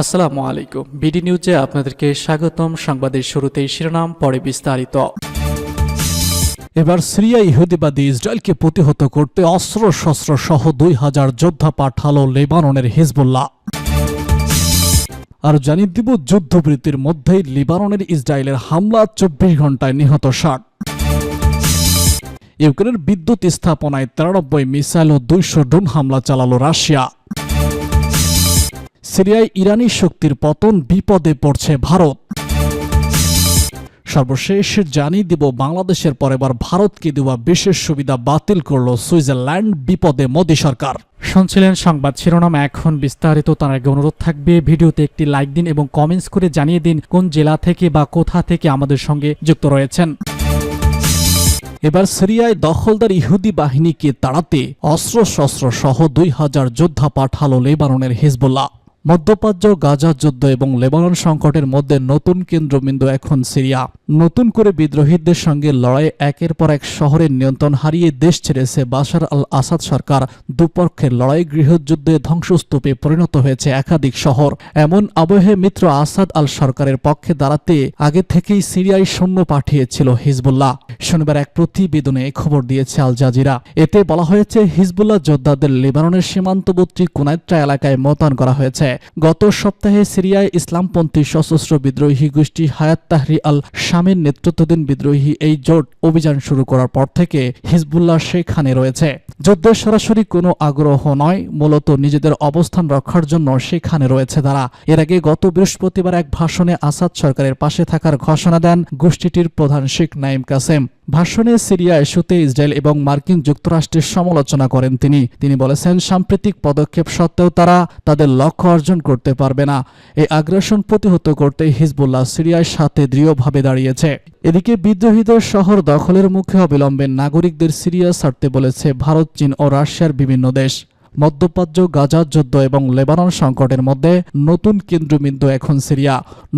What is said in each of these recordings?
আসসালামু আলাইকুম। বিডি নিউজে আপনাদেরকে স্বাগতম। সংবাদের শুরুতেই শিরোনাম, পরে বিস্তারিত। এবার সিরিয়া ইহুদিবাদী ইসরায়েলকে প্রতিহত করতে অস্ত্র শস্ত্র সহ দুই হাজার যোদ্ধা পাঠালো লেবাননের হিজবুল্লাহ। আর জানিয়ে দিব যুদ্ধবৃত্তির মধ্যেই লিবাননের ইসরায়েলের হামলা চব্বিশ ঘন্টায় নিহত ষাট। ইউক্রেনের বিদ্যুৎ স্থাপনায় তিরানব্বই মিসাইল ও দুইশো ড্রোন হামলা চালালো রাশিয়া। সিরিয়ায় ইরানি শক্তির পতন বিপদে পড়ছে ভারত। সর্বশেষ জানিয়ে দিব বাংলাদেশের পর এবার ভারতকে দেওয়া বিশেষ সুবিধা বাতিল করল সুইজারল্যান্ড বিপদে মোদী সরকার। শুনছিলেন সংবাদ শিরোনাম এখন বিস্তারিত তার আগে অনুরোধ থাকবে ভিডিওতে একটি লাইক দিন এবং কমেন্টস করে জানিয়ে দিন কোন জেলা থেকে বা কোথা থেকে আমাদের সঙ্গে যুক্ত রয়েছেন। এবার সিরিয়ায় দখলদার ইহুদি বাহিনীকে তাড়াতে অস্ত্রশস্ত্র সহ দুই হাজার যোদ্ধা পাঠালো লেবাননের হিজবুল্লাহ। মধ্যপ্রাচ্য, গাজা যুদ্ধ এবং লেবানন সংকটের মধ্যে নতুন কেন্দ্রবিন্দু এখন সিরিয়া। নতুন করে বিদ্রোহীদের সঙ্গে লড়াই একের পর এক শহরের নিয়ন্ত্রণ হারিয়ে দেশ ছেড়েছে বাশার আল আসাদ সরকার। দুপক্ষের লড়াই গৃহযুদ্ধে ধ্বংসস্তূপে পরিণত হয়েছে একাধিক শহর। এমন আবহে মিত্র আসাদ আল সরকারের পক্ষে দাঁড়াতে আগে থেকেই সিরিয়ায় সৈন্য পাঠিয়েছিল হিজবুল্লাহ। শনিবার এক প্রতিবেদনে খবর দিয়েছে আল জাজিরা। এতে বলা হয়েছে, হিজবুল্লাহ যোদ্ধাদের লেবাননের সীমান্তবর্তী কুনাইত্রা এলাকায় মোতায়েন করা হয়েছে। গত সপ্তাহে সিরিয়ায় ইসলামপন্থী সশস্ত্র বিদ্রোহী গোষ্ঠী হায়াত তাহরি আল শামের নেতৃত্বাধীন বিদ্রোহী এই জোট অভিযান শুরু করার পর থেকে হিজবুল্লাহ সেখানে রয়েছে। যুদ্ধের সরাসরি কোনো আগ্রহ নয়, মূলত নিজেদের অবস্থান রক্ষার জন্য সেখানে রয়েছে তারা। এর আগে গত বৃহস্পতিবার এক ভাষণে আসাদ সরকারের পাশে থাকার ঘোষণা দেন গোষ্ঠীটির প্রধান শেখ নাইম কাসেম। ভাষণে সিরিয়া ইস্যুতে ইসরায়েল এবং মার্কিন যুক্তরাষ্ট্রের সমালোচনা করেন তিনি। তিনি বলেছেন, সাম্প্রতিক পদক্ষেপ সত্ত্বেও তারা তাদের লক্ষ্য অর্জন করতে পারবে না। এই আগ্রাসন প্রতিহত করতে হিজবুল্লাহ সিরিয়ার সাথে দৃঢ়ভাবে দাঁড়িয়েছে। এদিকে বিদ্রোহীদের শহর দখলের মুখে অবিলম্বে নাগরিকদের সিরিয়া ছাড়তে বলেছে ভারত, চীন ও রাশিয়ার বিভিন্ন দেশ। মধ্যপ্রাচ্য, গাজা, যুদ্ধ এবং লেবানন সংকটের মধ্যে নতুন কেন্দ্রবিন্দু এখন সিরিয়া।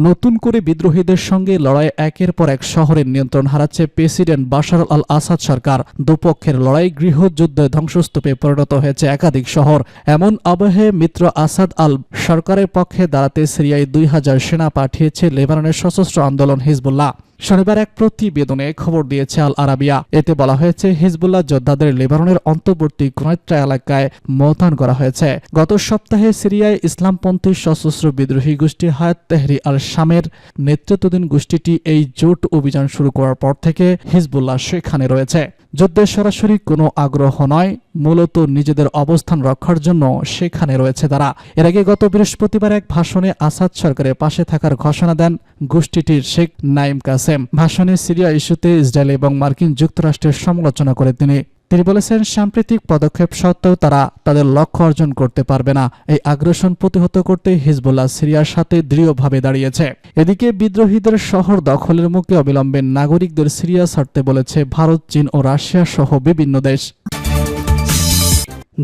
নতুন করে বিদ্রোহীদের সঙ্গে লড়াই একের পর এক শহরের নিয়ন্ত্রণ হারাচ্ছে প্রেসিডেন্ট বাশার আল আসাদ সরকার। দুপক্ষের লড়াই গৃহযুদ্ধে ধ্বংসস্তূপে পরিণত হয়েছে একাধিক শহর। এমন আবহে মিত্র আসাদ আল সরকারের পক্ষে দাঁড়াতে সিরিয়ায় দুই হাজার সেনা পাঠিয়েছে লেবাননের সশস্ত্র আন্দোলন হিজবুল্লাহ। শনিবার এক প্রতিবেদনে খবর দিয়েছে আল আরাবিয়া। এতে বলা হয়েছে, হিজবুল্লাহ যোদ্ধাদের লেবাননের অন্তর্বর্তী কুনাইত্রা এলাকায় মোতায়েন করা হয়েছে। গত সপ্তাহে সিরিয়ায় ইসলামপন্থী সশস্ত্র বিদ্রোহী গোষ্ঠী হায়াত তেহরি আল শামের নেতৃত্বাধীন গোষ্ঠীটি এই জোট অভিযান শুরু করার পর থেকে হিজবুল্লাহ সেখানে রয়েছে। যুদ্ধে সরাসরি কোনো আগ্রহ নয়, মূলত নিজেদের অবস্থান রক্ষার জন্য সেখানে রয়েছে তারা। এর আগে গত বৃহস্পতিবার এক ভাষণে আসাদ সরকারের পাশে থাকার ঘোষণা দেন গোষ্ঠীটির শেখ নাইম কাসেম। ভাষণে সিরিয়া ইস্যুতে ইসরায়েল এবং মার্কিন যুক্তরাষ্ট্রের সমালোচনা করে তিনি তিনি বলেছেন, সাম্প্রতিক পদক্ষেপ সত্ত্বেও তারা তাদের লক্ষ্য অর্জন করতে পারবে না। এই আগ্রাসন প্রতিহত করতে হিজবুল্লাহ সিরিয়ার সাথে দৃঢ়ভাবে দাঁড়িয়েছে। এদিকে বিদ্রোহীদের শহর দখলের মুখে অবিলম্বে নাগরিকদের সিরিয়া ছাড়তে বলেছে ভারত, চীন ও রাশিয়া সহ বিভিন্ন দেশ।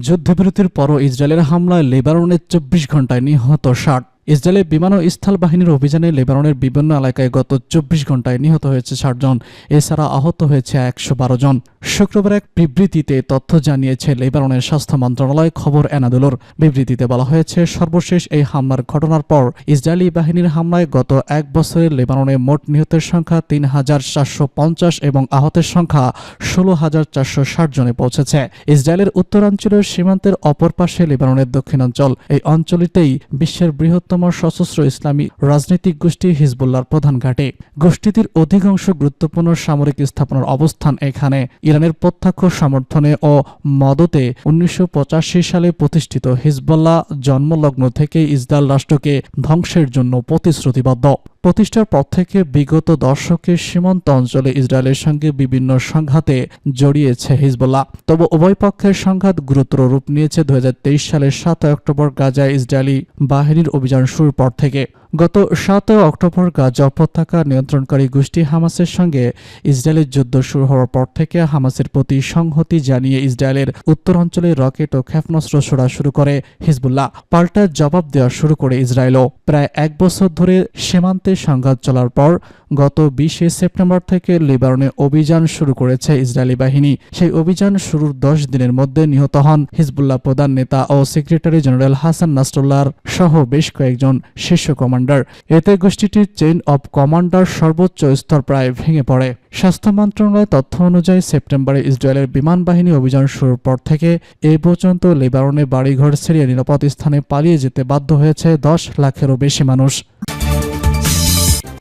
যুদ্ধবিরতির পরও ইসরায়েলের হামলায় লেবাননের চব্বিশ ঘন্টায় নিহত ষাট। ইসরায়েলের বিমান ও স্থল বাহিনীর অভিযানে লেবাননের বিভিন্ন এলাকায় গত চব্বিশ ঘন্টায় নিহত হয়েছে ষাট জন। এছাড়া আহত হয়েছে একশো বারো জন। শুক্রবার এক বিবৃতিতে তথ্য জানিয়েছে লেবাননের স্বাস্থ্য মন্ত্রণালয়। খবর এনাদুলোর। বিবৃতিতে বলা হয়েছে, সর্বশেষ এই হামলার ঘটনার পর ইসরায়েলি বাহিনীর হামলায় গত এক বছরে লেবাননে মোট নিহতের সংখ্যা তিন হাজার চারশো পঞ্চাশ এবং আহতের সংখ্যা ষোলো হাজার চারশো ষাট জনে পৌঁছেছে। ইসরায়েলের উত্তরাঞ্চলের সীমান্তের অপর পাশে লেবাননের দক্ষিণাঞ্চল। এই অঞ্চলটিতেই বিশ্বের বৃহত্তম সশস্ত্র ইসলামী রাজনৈতিক গোষ্ঠী হিজবুল্লাহর প্রধান ঘাটে। গোষ্ঠীটির অধিকাংশ গুরুত্বপূর্ণ সামরিক স্থাপনার অবস্থান এখানে। ইরানের প্রত্যক্ষ সমর্থনে ও মদতে উনিশশো পঁচাশি সালে প্রতিষ্ঠিত হিজবুল্লাহ জন্মলগ্ন থেকে ইসরায়েল রাষ্ট্রকে ধ্বংসের জন্য প্রতিশ্রুতিবদ্ধ। প্রতিষ্ঠার পর থেকে বিগত দশকের সীমান্ত অঞ্চলে ইসরায়েলের সঙ্গে বিভিন্ন সংঘাতে জড়িয়েছে হিজবুল্লাহ। তবে উভয় পক্ষের সংঘাত গুরুতর রূপ নিয়েছে। দু হাজার তেইশ সালের সাত অক্টোবর গাজায় ইসরায়েলি বাহিনীর অভিযান শুরুর পর থেকে গত সাত অক্টোবর গাজা উপত্যকা নিয়ন্ত্রণকারী গোষ্ঠী হামাসের সঙ্গে ইসরায়েলের যুদ্ধ শুরু হওয়ার পর থেকে হামাসের প্রতি সংহতি জানিয়ে ইসরায়েলের উত্তরাঞ্চলে রকেট ও ক্ষেপণাস্ত্র ছোড়া শুরু করে হিজবুল্লাহ। পাল্টা জবাব দেওয়া শুরু করে ইসরায়েলও। প্রায় এক বছর ধরে সীমান্তে সংঘাত চলার পর গত বিশে সেপ্টেম্বর থেকে লেবাননে অভিযান শুরু করেছে ইসরায়েলি বাহিনী। সেই অভিযান শুরুর দশ দিনের মধ্যে নিহত হন হিজবুল্লাহ প্রধান নেতা ও সেক্রেটারি জেনারেল হাসান নাসরুল্লাহর সহ বেশ কয়েকজন শীর্ষ কমান্ডার। এতে গোষ্ঠীটির চেইন অব কমান্ডার সর্বোচ্চ স্তর প্রায় ভেঙে পড়ে। স্বাস্থ্য মন্ত্রণালয়ের তথ্য অনুযায়ী সেপ্টেম্বরে ইসরায়েলের বিমান বাহিনী অভিযান শুরুর পর থেকে এ পর্যন্ত লেবাননে বাড়িঘর ছেড়ে নিরাপদ স্থানে পালিয়ে যেতে বাধ্য হয়েছে দশ লাখেরও বেশি মানুষ।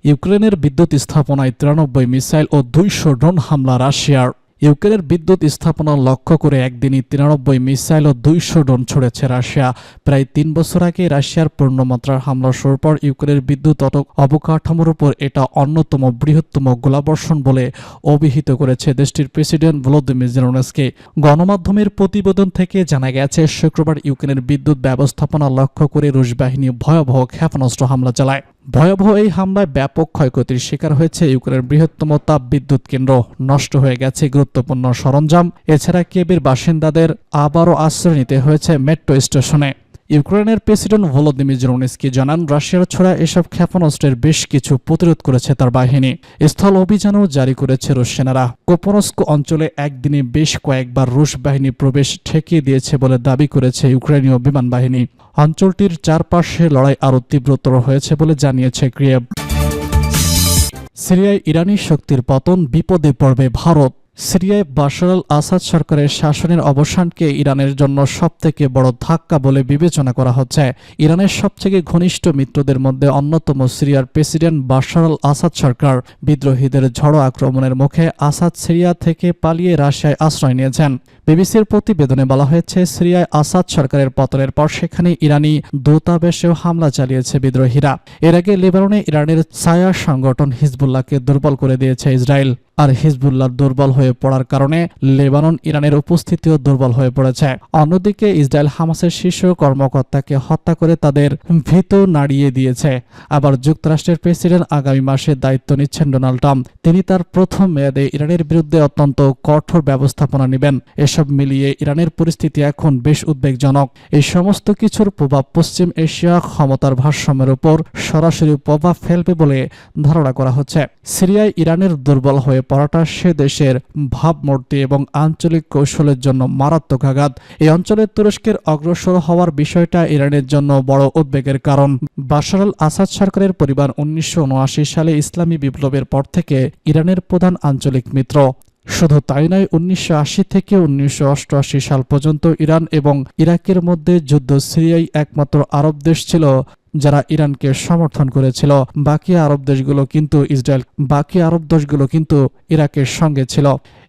ইউক্রেনের বিদ্যুৎ স্থাপনায় তিরানব্বই মিসাইল ও দুইশো ড্রোন হামলা রাশিয়ার। ইউক্রেনের বিদ্যুৎ স্থাপনা লক্ষ্য করে একদিনই তিরানব্বই মিসাইল ও দুইশো ড্রোন ছড়েছে রাশিয়া। প্রায় তিন বছর আগে রাশিয়ার পূর্ণমাত্রার হামলা শুরুর পর ইউক্রেনের বিদ্যুৎ অবকাঠামোর উপর এটা অন্যতম বৃহত্তম গোলাবর্ষণ বলে অভিহিত করেছে দেশটির প্রেসিডেন্ট ভলোদিমির জেলোনেসকে। গণমাধ্যমের প্রতিবেদন থেকে জানা গেছে, শুক্রবার ইউক্রেনের বিদ্যুৎ ব্যবস্থাপনা লক্ষ্য করে রুশ বাহিনী ভয়াবহ ক্ষেপণাস্ত্র হামলা চালায়। ভয়াবহ এই হামলায় ব্যাপক ক্ষয়ক্ষতির শিকার হয়েছে ইউক্রেনের বৃহত্তম তাপ বিদ্যুৎ কেন্দ্র। নষ্ট হয়ে গেছে গুরুত্বপূর্ণ সরঞ্জাম। এছাড়া কেবির বাসিন্দাদের আবারও আশ্রয় নিতে হয়েছে মেট্রো স্টেশনে। ইউক্রেনের প্রেসিডেন্ট ভলোদিমির জেলোনেস্কি জানান, রাশিয়ার ছোড়া এসব ক্ষেপণাস্ত্রের বেশ কিছু প্রতিরোধ করেছে তার বাহিনী। স্থল অভিযানও জারি করেছে রুশ সেনারা। কোপনস্ক অঞ্চলে একদিনে বেশ কয়েকবার রুশ বাহিনী প্রবেশ ঠেকিয়ে দিয়েছে বলে দাবি করেছে ইউক্রেনীয় বিমান বাহিনী। অঞ্চলটির চারপাশে লড়াই আরও তীব্রতর হয়েছে বলে জানিয়েছে ক্রিয়েভ। সিরিয়ায় ইরানি শক্তির পতন বিপদে পড়বে ভারত। সিরিয়ায় বাশার আল আসাদ সরকারের শাসনের অবসানকে ইরানের জন্য সবথেকে বড় ধাক্কা বলে বিবেচনা করা হচ্ছে। ইরানের সবথেকে ঘনিষ্ঠ মিত্রদের মধ্যে অন্যতম সিরিয়ার প্রেসিডেন্ট বাশার আল আসাদ সরকার বিদ্রোহীদের ঝড়ো আক্রমণের মুখে আসাদ সিরিয়া থেকে পালিয়ে রাশিয়ায় আশ্রয় নিয়েছেন। বিবিসির প্রতিবেদনে বলা হয়েছে, সিরিয়ায় আসাদ সরকারের পতনের পর সেখানে ইরানি দূতাবাসেও হামলা চালিয়েছে বিদ্রোহীরা। এর আগে লেবাননে ইরানের ছায়া সংগঠন হিজবুল্লাহকে দুর্বল করে দিয়েছে ইসরায়েল। আর হিজবুল্লাহ দুর্বল হয়ে পড়ার কারণে লেবানন ইরানের উপস্থিতিও দুর্বল হয়ে পড়েছে। অন্যদিকে ইসরায়েল হামাসের শীর্ষ কর্মকর্তাকে হত্যা করে তাদের ভীত নাড়িয়ে দিয়েছে। আবার যুক্তরাষ্ট্রের প্রেসিডেন্ট আগামী মাসে দায়িত্ব নিচ্ছেন ডোনাল্ড ট্রাম্প। তিনি তার প্রথম মেয়াদে ইরানের বিরুদ্ধে অত্যন্ত কঠোর ব্যবস্থাপনা নেবেন। এসব মিলিয়ে ইরানের পরিস্থিতি এখন বেশ উদ্বেগজনক। এই সমস্ত কিছুর প্রভাব পশ্চিম এশিয়া ক্ষমতার ভারসাম্যের উপর সরাসরি প্রভাব ফেলবে বলে ধারণা করা হচ্ছে। সিরিয়ায় ইরানের দুর্বল হয়ে পড়াটা সে দেশের ভাবমূর্তি এবং আঞ্চলিক কৌশলের জন্য মারাত্মক আঘাত। এই অঞ্চলে তুরস্কের অগ্রসর হওয়ার বিষয়টা ইরানের জন্য বড় উদ্বেগের কারণ। বাশার আসাদ সরকারের পরিবার উনিশশো উনআশি সালে ইসলামী বিপ্লবের পর থেকে ইরানের প্রধান আঞ্চলিক মিত্র। শুধু তাই নয়, উনিশশো থেকে উনিশশো অষ্টআশি সাল পর্যন্ত ইরান এবং ইরাকের মধ্যে যুদ্ধ সিরিয়াই একমাত্র আরব দেশ ছিল। যারা ইরানকে সমর্থন করেছিল। বাকি আরব দেশগুলো কিন্তু ইসরায়েল, বাকি আরব দেশগুলো কিন্তু ইরাকের সঙ্গে ছিল।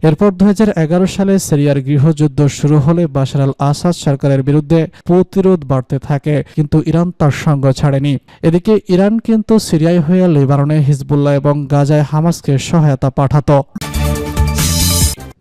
এরপর দু হাজার এগারো সালে সিরিয়ার গৃহযুদ্ধ শুরু হলে বাশার আল আসাদ সরকারের বিরুদ্ধে প্রতিরোধ বাড়তে থাকে, কিন্তু ইরান তার সঙ্গ ছাড়েনি। এদিকে ইরান কিন্তু সিরিয়ায় হয়ে লেবাননে হিজবুল্লাহ এবং গাজায় হামাসকে সহায়তা পাঠাতো।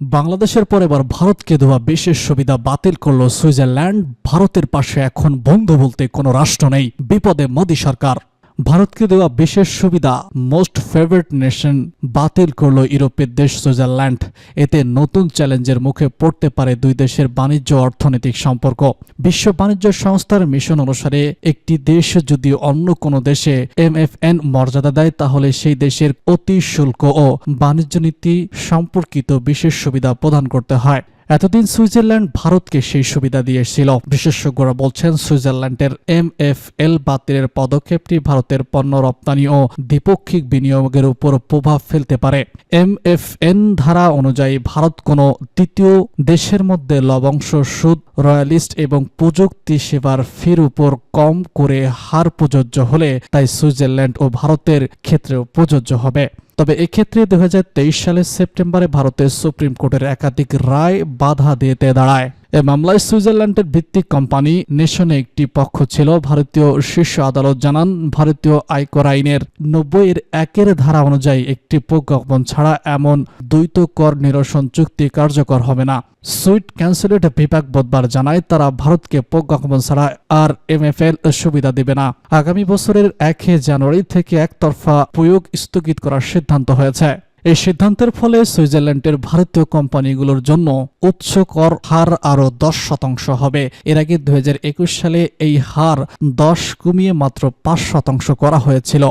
বাংলাদেশের পর এবার ভারতকে দেওয়া বিশেষ সুবিধা বাতিল করল সুইজারল্যান্ড। ভারতের পাশে এখন বন্ধু বলতে কোনো রাষ্ট্র নেই। বিপদে মোদী সরকার। ভারতকে দেওয়া বিশেষ সুবিধা মোস্ট ফেভারিট নেশন বাতিল করল ইউরোপের দেশ সুইজারল্যান্ড। এতে নতুন চ্যালেঞ্জের মুখে পড়তে পারে দুই দেশের বাণিজ্য অর্থনৈতিক সম্পর্ক। বিশ্ব বাণিজ্য সংস্থার মিশন অনুসারে, একটি দেশ যদি অন্য কোনো দেশে এমএফএন মর্যাদা দেয়, তাহলে সেই দেশের অতি শুল্ক ও বাণিজ্য নীতি সম্পর্কিত বিশেষ সুবিধা প্রদান করতে হয়। এতদিন সুইজারল্যান্ড ভারতকে সেই সুবিধা দিয়েছিল। বিশেষজ্ঞরা বলছেন, সুইজারল্যান্ডের এম এফ এল বাতিলের পদক্ষেপটি ভারতের পণ্য রপ্তানি ও দ্বিপক্ষিক বিনিয়োগের উপর প্রভাব ফেলতে পারে। এম এফ এন ধারা অনুযায়ী ভারত কোনো তৃতীয় দেশের মধ্যে লবংশ, সুদ, রয়্যালিস্ট এবং প্রযুক্তি সেবার ফির উপর কম করে হার প্রযোজ্য হলে তাই সুইজারল্যান্ড ও ভারতের ক্ষেত্রেও প্রযোজ্য হবে। তবে এক্ষেত্রে দু হাজার তেইশ সালের সেপ্টেম্বরে ভারতের সুপ্রিম কোর্টের একাধিক রায় বাধা দিতে দাঁড়ায়। এ মামলায় সুইজারল্যান্ডের ভিত্তিক কোম্পানি নেশনে একটি পক্ষ ছিল। ভারতীয় শীর্ষ আদালত জানান, ভারতীয় আয়কর আইনের নব্বই এর একের ধারা অনুযায়ী একটি প্রজ্ঞাপন ছাড়া এমন দ্বৈত কর নিরসন চুক্তি কার্যকর হবে না। সুইট ক্যান্সেলেট বিভাগ বুধবার জানায়, তারা ভারতকে প্রজ্ঞাপন ছাড়া আর এমএফএল সুবিধা দেবে না। আগামী বছরের একে জানুয়ারি থেকে একতরফা প্রয়োগ স্থগিত করার সিদ্ধান্ত হয়েছে। এই সিদ্ধান্তের ফলে সুইজারল্যান্ডের ভারতীয় কোম্পানিগুলোর জন্য উচ্চ কর হার আরও দশ শতাংশ হবে। এর আগে দু হাজার একুশ সালে এই হার দশ কমিয়ে মাত্র পাঁচ শতাংশ করা হয়েছিল।